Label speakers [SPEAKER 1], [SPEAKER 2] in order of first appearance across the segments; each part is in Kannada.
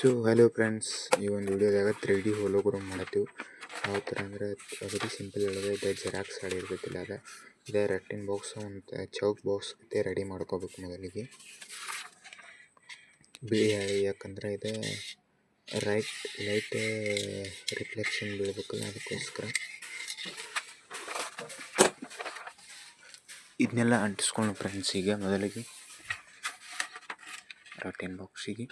[SPEAKER 1] ಸೊ ಹಲೋ ಫ್ರೆಂಡ್ಸ್ ಈ ಒಂದು ವಿಡಿಯೋದಾಗ ತ್ರೀ ಡಿ ಹೋಲೋಗ್ರಾಮ್ ಮಾಡತ್ತೀವಿ ಯಾವ ಥರ ಅಂದ್ರೆ, ಅಗದಿ ಸಿಂಪಲ್ ಹೇಳಿದ್ರೆ ಇದು ಜೆರಾಕ್ಸ್ ಆಡಿರಬೇಕಿಲ್ಲ ಅದ. ಇದೇ ರಟ್ಟಿನ ಬಾಕ್ಸ್ ಒಂದು ಚೌಕ್ ಬಾಕ್ಸ್ ಮತ್ತೆ ರೆಡಿ ಮಾಡ್ಕೋಬೇಕು ಮೊದಲಿಗೆ. ಬಿಳಿ ಯಾಕಂದ್ರೆ ಇದು ರೈಟ್ ಲೈಟ್ ರಿಫ್ಲೆಕ್ಷನ್ ಬೀಳ್ಬೇಕಲ್ಲ ಅದಕ್ಕೋಸ್ಕರ. ಇದನ್ನೆಲ್ಲ ಅಂಟಿಸ್ಕೊಂಡು ಫ್ರೆಂಡ್ಸ್ ಈಗ ಮೊದಲಿಗೆ. ರಟ್ಟಿನ ಬಾಕ್ಸಿಗೆ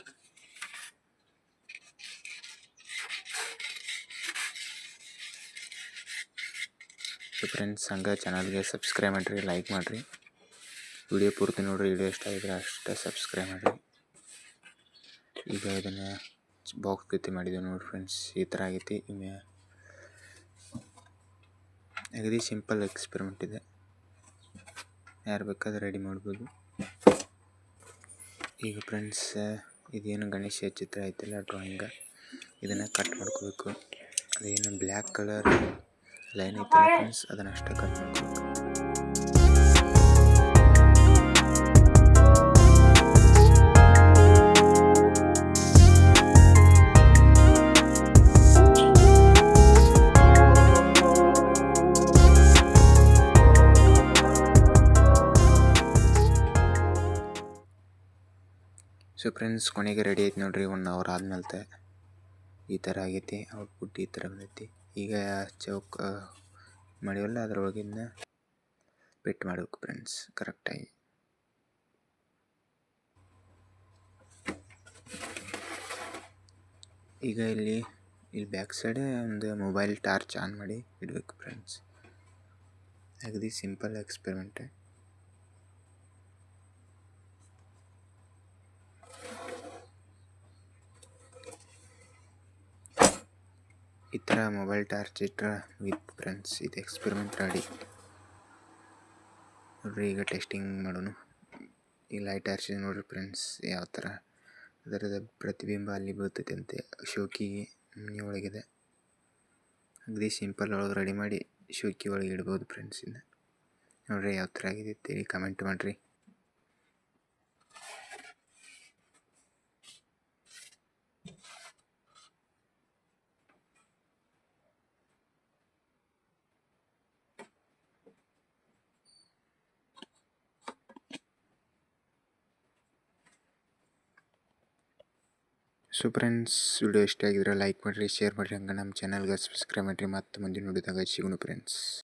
[SPEAKER 1] ಸೊ ಫ್ರೆಂಡ್ಸ್, ಹಂಗೆ ಚಾನಲ್ಗೆ ಸಬ್ಸ್ಕ್ರೈಬ್ ಮಾಡಿರಿ ಲೈಕ್ ಮಾಡಿರಿ. ವಿಡಿಯೋ ಪೂರ್ತಿ ನೋಡಿರಿ, ವಿಡಿಯೋ ಇಷ್ಟ ಆಗಿದ್ರೆ ಅಷ್ಟೇ ಸಬ್ಸ್ಕ್ರೈಬ್ ಮಾಡಿರಿ. ಈಗ ಇದನ್ನು ಬಾಕ್ಸ್ ಗತಿ ಮಾಡಿದ್ದೀವಿ ನೋಡಿ ಫ್ರೆಂಡ್ಸ್ ಈ ಥರ ಆಗೈತಿ. ಇನ್ನು ಅಗದಿ ಸಿಂಪಲ್ ಎಕ್ಸ್ಪೆರಿಮೆಂಟ್ ಇದೆ. ಯಾರು ಬೇಕಾದ್ರೆ ರೆಡಿ ಮಾಡ್ಬೋದು. ಈಗ ಫ್ರೆಂಡ್ಸ್ ಇದೇನು ಗಣೇಶ ಚಿತ್ರ ಐತಲ್ಲ ಡ್ರಾಯಿಂಗ ಇದನ್ನು ಕಟ್ ಮಾಡ್ಕೋಬೇಕು. ಅದೇನು ಬ್ಲ್ಯಾಕ್ ಕಲರ್ ಲೈನ್ ಐತಲ್ಲ ಫ್ರೆಂಡ್ಸ್ ಅದನ್ನು ಅಷ್ಟೇ ಕಟ್ ಮಾಡ್ಕೋಬೇಕು ಸೊ ಫ್ರೆಂಡ್ಸ್ ಕೊನೆಗೆ ರೆಡಿ ಐತೆ ನೋಡ್ರಿ ಒನ್ ಅವರ್ ಆದ್ಮೇಲೆ ಈ ಥರ ಆಗೈತಿ ಔಟ್ಪುಟ್ ಈ ಥರ ಬಂದೈತಿ. ಈಗ ಚೌಕ ಮಾಡಿವಲ್ಲ ಅದ್ರೊಳಗಿಂದ ಪಿಟ್ ಮಾಡಬೇಕು ಫ್ರೆಂಡ್ಸ್ ಕರೆಕ್ಟಾಗಿ ಈಗ ಇಲ್ಲಿ ಇಲ್ಲಿ ಬ್ಯಾಕ್ ಸೈಡ್ ಒಂದು ಮೊಬೈಲ್ ಟಾರ್ಚ್ ಆನ್ ಮಾಡಿ ಇಡಬೇಕು ಫ್ರೆಂಡ್ಸ್ ಅಗದಿ ಸಿಂಪಲ್ ಎಕ್ಸ್ಪೆರಿಮೆಂಟ್ ಈ ಥರ ಮೊಬೈಲ್ ಟಾರ್ಚ್ ಇಟ್ಟರೆ ವಿತ್ ಫ್ರೆಂಡ್ಸ್ ಇದು ಎಕ್ಸ್ಪೆರಿಮೆಂಟ್ ರೆಡಿ ನೋಡ್ರಿ, ಈಗ ಟೆಸ್ಟಿಂಗ್ ಮಾಡೋಣ. ಈ ಲೈಟ್ ಟಾರ್ಚ್ ನೋಡ್ರಿ ಫ್ರೆಂಡ್ಸ್, ಯಾವ ಥರ ಅದರದ ಪ್ರತಿಬಿಂಬ ಅಲ್ಲಿ ಬೀಳ್ತೈತೆ ಅಂತೆ, ಶೋಕಿಗೆ ಮನೆ ಒಳಗಿದೆ. ಅಗದಿ ಸಿಂಪಲ್ ಒಳಗೆ ರೆಡಿ ಮಾಡಿ ಶೋಕಿ ಒಳಗೆ ಇಡ್ಬೋದು ಫ್ರೆಂಡ್ಸ್ ಇನ್ನು. ನೋಡ್ರಿ, ಯಾವ ಥರ ಆಗಿದೆ ಅಂತೇಳಿ ಕಮೆಂಟ್ ಮಾಡಿರಿ. ಸೊ ಫ್ರೆಂಡ್ಸ್ ವಿಡಿಯೋ ಇಷ್ಟ ಆಗಿದ್ರೆ ಲೈಕ್ ಮಾಡಿರಿ ಶೇರ್ ಮಾಡಿರಿ, ಹಂಗೆ ನಮ್ಮ ಚಾನಲ್ಗೆ ಸಬ್ಸ್ಕ್ರೈಬ್ ಮಾಡಿರಿ. ಮತ್ತು ಮುಂದಿನ ನೋಡಿದಾಗ ಸಿಗೋಣ ಫ್ರೆಂಡ್ಸ್